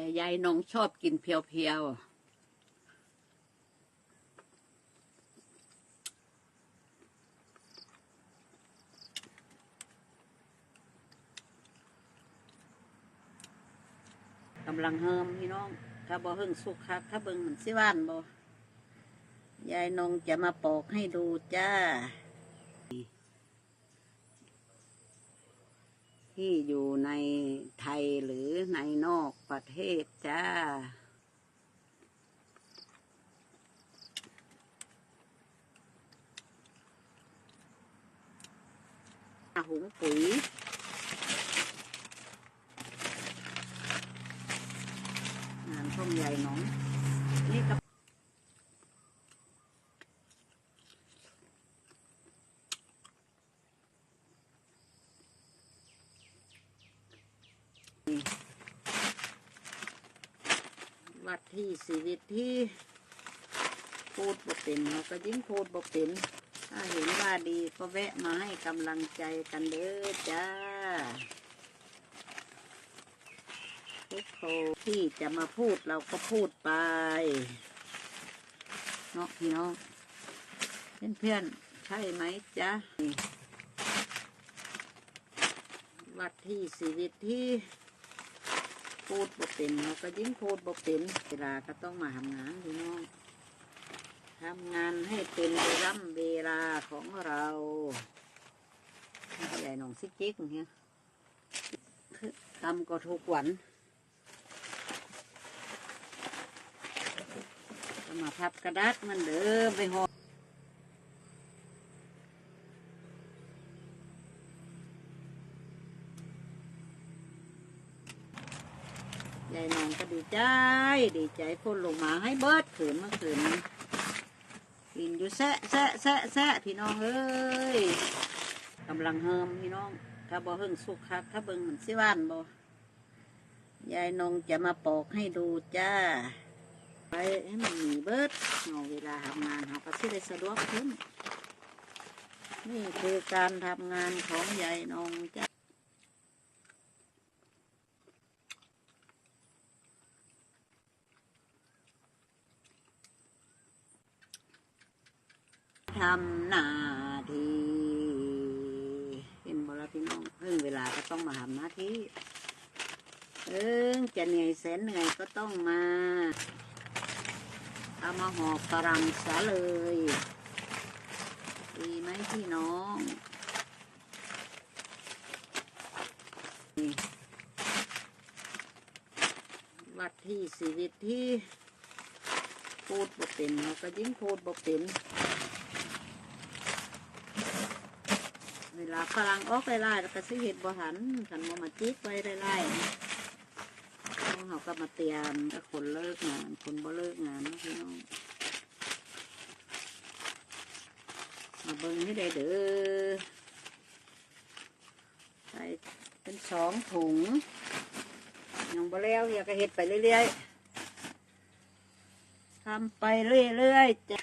แต่ยายน้องชอบกินเพียวๆกำลังเฮิมพี่น้อง ถ้าบ่เฮิงสุกคักถ้าเบิ่งมันสิว่านบ่ยายนงจะมาปอกให้ดูจ้า ที่อยู่ในไทยหรือในนอกประเทศจ้า หุงปุ๋ยงานท่องใหญ่หนอง นี่กับ วัดที่ชีวิตที่พูดบ่เป็นเราก็ยิ่งพูดบ่เป็นถ้าเห็นว่าดีก็แวะมาให้กำลังใจกันเด้อจ้าทุกคนที่จะมาพูดเราก็พูดไปเนาะพี่น้องเพื่อนเพื่อนๆใช่ไหมจ๊ะวัดที่ชีวิตที่ พูดบ่เป็นเราก็ยิ่งพูดบ่เป็นเวลาก็ต้องมาทำงานพี่น้องทำงานให้เป็นเวลาเวลาของเราใหญ่หนองซิกจิกอย่างเงี้ยทำก็ทุกวันก็มาพับกระดาษมันเด้อไปห่อ ใหญ่หนองก็ดีใจ ดีใจพ่นลงมาให้เบิดขืนเมื่อคืนกินอยู่แซะแซะแซะแซะพี่น้องเอ้ยกำลังเฮิมพี่น้องถ้าบ่เฮิงสุกคักถ้าเบิ่งมันสิว่านบ่ยายนงจะมาปอกให้ดูจ้า ไปให้มันหนีเบิดเอาเวลาทำงานเขาก็สิได้สะดวกขึ้น นี่คือการทำงานของยายนงจ้า ทำหน้าที่เป็นบรพี่น้องเพิ่งเวลาก็ต้องมาทำหน้าที่เออจะเหนื่อยแสนเหนื่อยก็ต้องมาเอามาหอบกระรำซะเลยดีไหมพี่น้องนี่วัดที่ชีวิตที่พูดบ่เป็นเราก็ยิ่งพูดบ่เป็น เวลาฝรั่งออกไล่ๆแล้วก็สิเห็ดบ่หันขันมามาจิกไว้ไล่ๆน้องเขาก็มาเตรียมถ้าคนเลิกงานคนบ่เลิกงานนะพี่น้องมาเบิ่งให้ได้เด้อใส่เป็นสองถุงยังบ่แล้วอยากก็เห็ดไปเรื่อยๆทำไปเรื่อยๆจ้ะ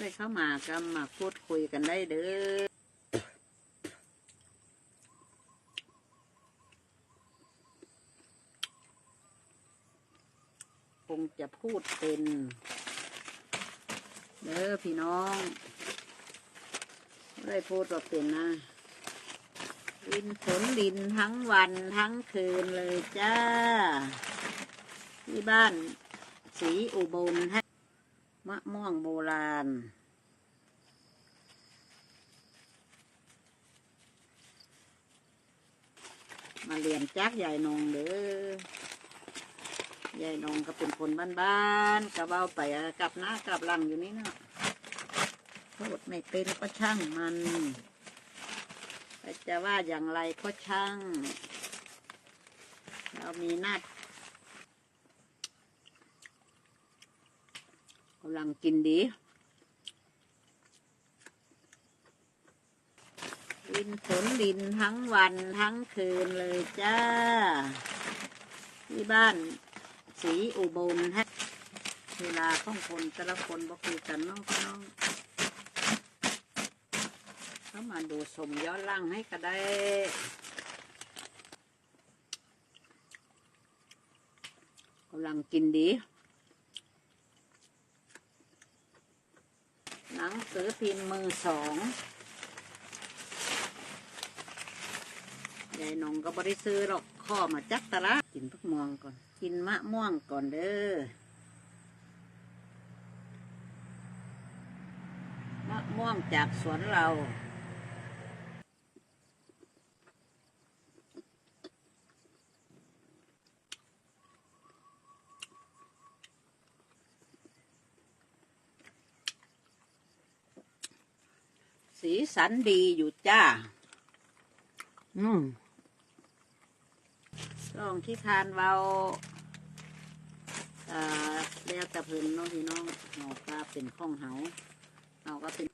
ได้ เข้ามาก็มาพูดคุยกันได้เด้อคงจะพูดเป็นเด้อพี่น้องไม่ได้พูดว่าเป็นนะลินฝนลินทั้งวันทั้งคืนเลยจ้า ที่บ้านสีอุบลฮะมะม่วงโบราณ มาเรียนจักยายนงเด้อยายนงก็เป็นคนบ้านๆกระเบ้าไปกลับหน้ากลับหลังอยู่นี่เนาะพูดไม่เป็นก็ช่างมันแต่จะว่าอย่างไรก็ช่าง เรามีหน้ากำลังกินดี ลินฝนลินทั้งวันทั้งคืนเลยจ้า ที่บ้านสีอุบลฮะเวลาของคนแต่ละคนบอกคือกันน้องน้องเขามาดูสมย้อนล่างให้ก็ได้กำลังกินดี หนังสือพิมพ์มือสอง ยายนงก็บริซื้อหรอกข้อมาจักตะละกินพักม่วงก่อน กินมะม่วงก่อนเด้อมะม่วงจากสวนเราสีสันดีอยู่จ้า อืม ลองที่ทานเบาเอ่อเรียกตะเพินน้องพี่น้องเราก็เป็นข้องเหาเราก็เป็น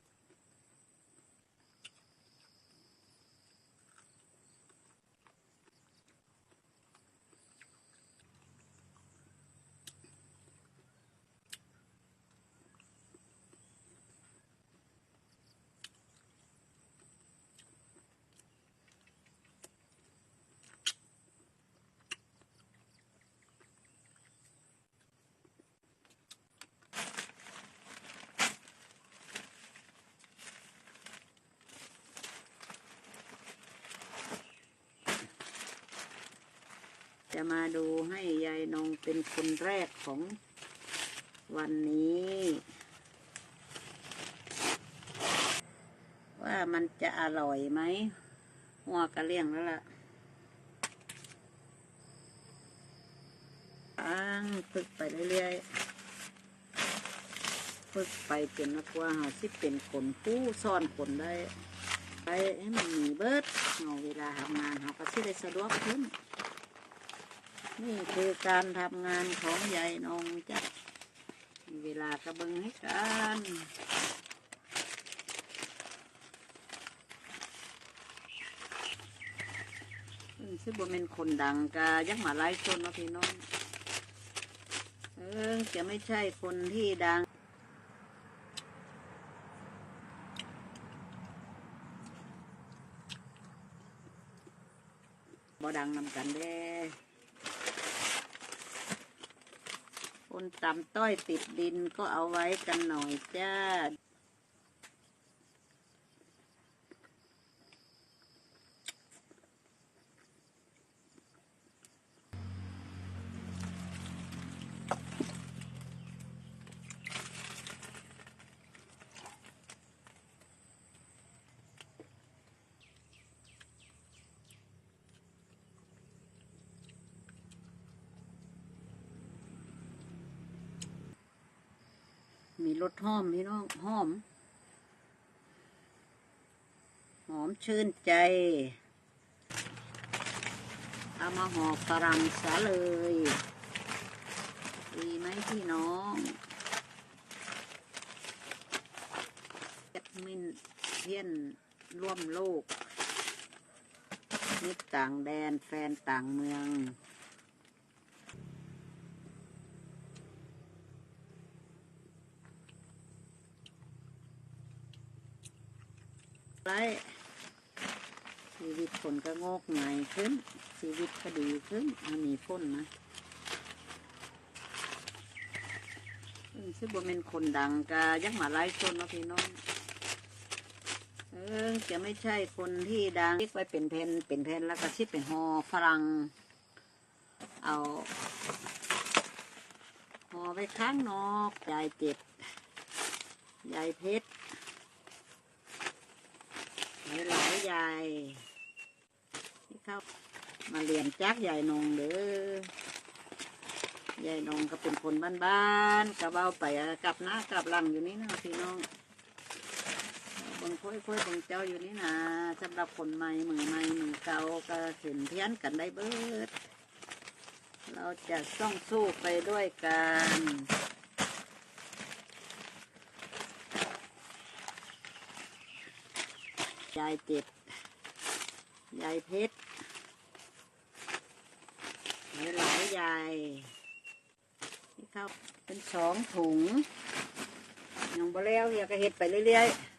จะมาดูให้ยายนงเป็นคนแรกของวันนี้ ว่ามันจะอร่อยไหมหัวกระเลี่ยงแล้วล่ะอังฝึกไปเรื่อยๆฝึกไปเป็นนักว่าหาสิเป็นคนผู้ซ่อนคนได้ ไปให้มันมีเบิดเอาเวลาทำงานเขาก็สิได้สะดวกขึ้น นี่คือการทำงานของยายนงจ้ะเวลากระเบิงให้กันซึ่งบ่เป็นคนดังกายักหมาไล่คนนาะพี่น้อง เออจะไม่ใช่คนที่ดังบ่ดังนำกันเด้ คนตำต้อยติดดินก็เอาไว้กันหน่อยจ้า รสหอมพี่น้องหอม หอมชื่นใจเอามาห่อฝรั่งซะเลย ดีไหมพี่น้องแอดมินเพียนร่วมโลกมิตรต่างแดนแฟนต่างเมือง ไรชีวิตคนก็งอกง่ายขึ้น ชีวิตก็ดีขึ้นมันมีพ้นนะซึ่งบ่เป็นคนดังกายักหมาไล่ชนเนาะพี่น้องเออจะไม่ใช่คนที่ดังเรียกไว้เป็นเพนเป็นเพนแล้วก็ชิดเป็นหอฝรั่งเอาหอไปข้างนอกยายเจ็บยายเพชร หลายๆยายที่เข้ามาเรียนจักยายนงเด้อยายนงก็เป็นคนบ้านๆกระเบ้าไปกลับหน้ากลับหลังอยู่นี่นะพี่น้องบังค่อยๆบังเจ้าอยู่นี่นะสำหรับคนใหม่มือใหม่มือเก่าก็เห็นเพี้ยนกันได้เบิด เราจะต้องสู้ไปด้วยกัน ยายเจ็ดยายเพชรหลายๆยายนี่เข้าเป็นสองถุงยังบ่แล้วอยากก็เห็ดไปเรื่อยๆ